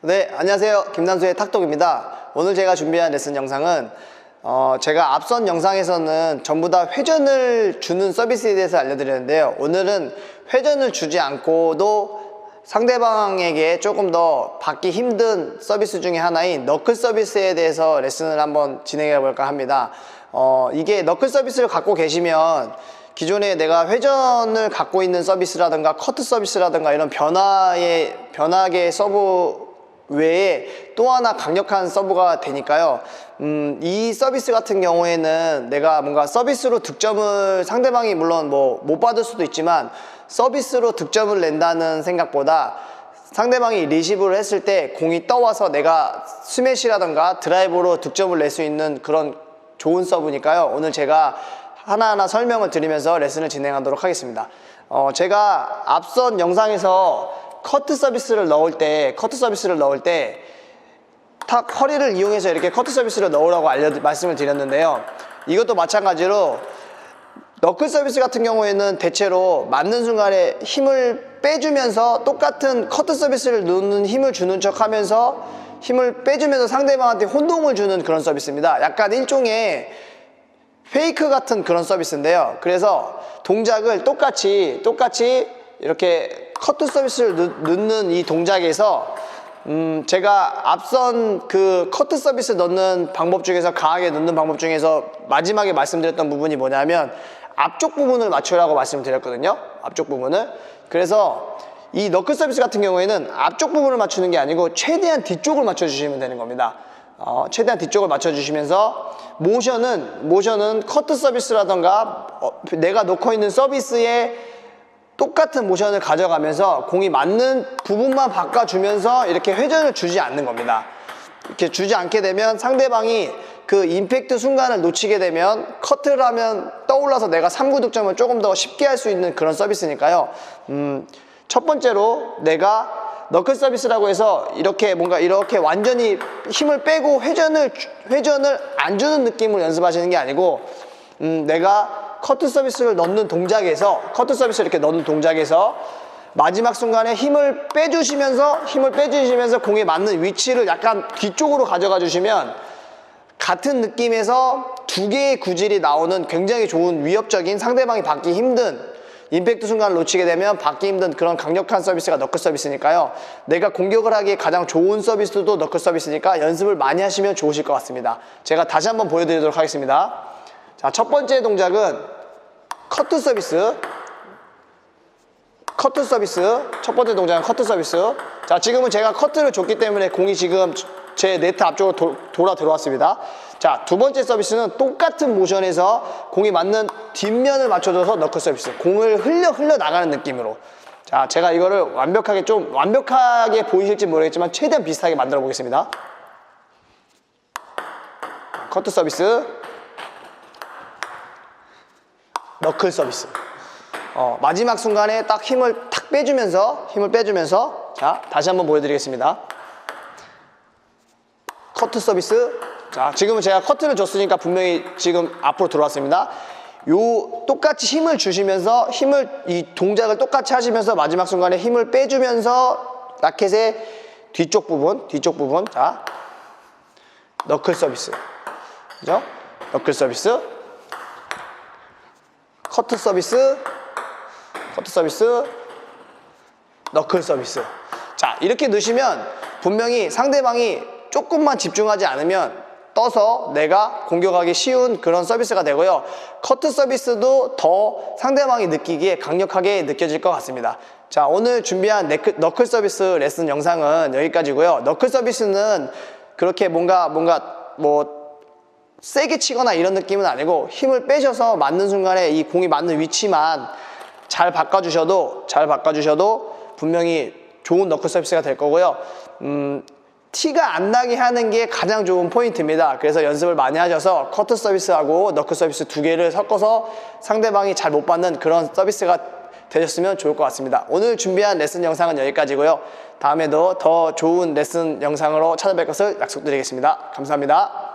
네, 안녕하세요. 김남수의 탁독입니다. 오늘 제가 준비한 레슨 영상은 어, 제가 앞선 영상에서는 전부 다 회전을 주는 서비스에 대해서 알려드렸는데요. 오늘은 회전을 주지 않고도 상대방에게 조금 더 받기 힘든 서비스 중에 하나인 너클 서비스에 대해서 레슨을 한번 진행해 볼까 합니다. 어, 이게 너클 서비스를 갖고 계시면 기존에 내가 회전을 갖고 있는 서비스라든가 커트 서비스라든가 이런 변화의 변화계 서브 외에 또 하나 강력한 서브가 되니까요. 음, 이 서비스 같은 경우에는 내가 뭔가 서비스로 득점을 상대방이 물론 뭐 못 받을 수도 있지만 서비스로 득점을 낸다는 생각보다 상대방이 리시브를 했을 때 공이 떠와서 내가 스매시라든가 드라이브로 득점을 낼 수 있는 그런 좋은 서브니까요. 오늘 제가 하나하나 설명을 드리면서 레슨을 진행하도록 하겠습니다. 어, 제가 앞선 영상에서 커트 서비스를 넣을 때, 커트 서비스를 넣을 때, 탁 허리를 이용해서 이렇게 커트 서비스를 넣으라고 알려 말씀을 드렸는데요. 이것도 마찬가지로 너클 서비스 같은 경우에는 대체로 맞는 순간에 힘을 빼주면서 똑같은 커트 서비스를 넣는 힘을 주는 척 하면서 힘을 빼주면서 상대방한테 혼동을 주는 그런 서비스입니다. 약간 일종의 페이크 같은 그런 서비스인데요. 그래서 동작을 똑같이 똑같이 이렇게 커트 서비스를 넣- 넣는 이 동작에서 음 제가 앞선 그 커트 서비스 넣는 방법 중에서 강하게 넣는 방법 중에서 마지막에 말씀드렸던 부분이 뭐냐면 앞쪽 부분을 맞추라고 말씀드렸거든요. 앞쪽 부분을. 그래서 이 너클 서비스 같은 경우에는 앞쪽 부분을 맞추는 게 아니고 최대한 뒤쪽을 맞춰주시면 되는 겁니다. 어, 최대한 뒤쪽을 맞춰주시면서 모션은 모션은 커트 서비스라던가 어, 내가 놓고 있는 서비스에 똑같은 모션을 가져가면서 공이 맞는 부분만 바꿔주면서 이렇게 회전을 주지 않는 겁니다. 이렇게 주지 않게 되면 상대방이 그 임팩트 순간을 놓치게 되면 커트를 하면 떠올라서 내가 3구 득점을 조금 더 쉽게 할 수 있는 그런 서비스니까요. 음, 첫 번째로 내가 너클 서비스라고 해서 이렇게 뭔가 이렇게 완전히 힘을 빼고 회전을 주- 회전을 안 주는 느낌으로 연습하시는 게 아니고 음, 내가 커트 서비스를 넣는 동작에서 커트 서비스 이렇게 넣는 동작에서 마지막 순간에 힘을 빼주시면서 힘을 빼주시면서 공에 맞는 위치를 약간 뒤쪽으로 가져가 주시면 같은 느낌에서 두 개의 구질이 나오는 굉장히 좋은 위협적인 상대방이 받기 힘든 임팩트 순간을 놓치게 되면 받기 힘든 그런 강력한 서비스가 너클 서비스니까요. 내가 공격을 하기에 가장 좋은 서비스도 너클 서비스니까 연습을 많이 하시면 좋으실 것 같습니다. 제가 다시 한번 보여드리도록 하겠습니다. 자, 첫 번째 동작은 커트 서비스. 커트 서비스. 첫 번째 동작은 커트 서비스. 자, 지금은 제가 커트를 줬기 때문에 공이 지금 제 네트 앞쪽으로 도- 돌아 들어왔습니다. 자, 두 번째 서비스는 똑같은 모션에서 공이 맞는 뒷면을 맞춰줘서 너클 서비스. 공을 흘려 흘려 나가는 느낌으로. 자, 제가 이거를 완벽하게 좀 완벽하게 보이실지 모르겠지만 최대한 비슷하게 만들어 보겠습니다. 커트 서비스. 너클 서비스. 어, 마지막 순간에 딱 힘을 탁 빼주면서 힘을 빼주면서 자 다시 한번 보여드리겠습니다. 커트 서비스. 자 지금은 제가 커트를 줬으니까 분명히 지금 앞으로 들어왔습니다. 요 똑같이 힘을 주시면서 힘을 이 동작을 똑같이 하시면서 마지막 순간에 힘을 빼주면서 라켓의 뒤쪽 부분 뒤쪽 부분 자 너클 서비스 그죠? 너클 서비스 커트 서비스, 커트 서비스, 너클 서비스. 자, 이렇게 넣으시면 분명히 상대방이 조금만 집중하지 않으면 떠서 내가 공격하기 쉬운 그런 서비스가 되고요. 커트 서비스도 더 상대방이 느끼기에 강력하게 느껴질 것 같습니다. 자, 오늘 준비한 네크, 너클 서비스 레슨 영상은 여기까지고요. 너클 서비스는 그렇게 뭔가 뭔가 뭐 세게 치거나 이런 느낌은 아니고 힘을 빼셔서 맞는 순간에 이 공이 맞는 위치만 잘 바꿔주셔도 잘 바꿔주셔도 분명히 좋은 너클 서비스가 될 거고요. 음, 티가 안 나게 하는 게 가장 좋은 포인트입니다. 그래서 연습을 많이 하셔서 커트 서비스하고 너클 서비스 두 개를 섞어서 상대방이 잘 못 받는 그런 서비스가 되셨으면 좋을 것 같습니다. 오늘 준비한 레슨 영상은 여기까지고요. 다음에도 더 좋은 레슨 영상으로 찾아뵐 것을 약속드리겠습니다. 감사합니다.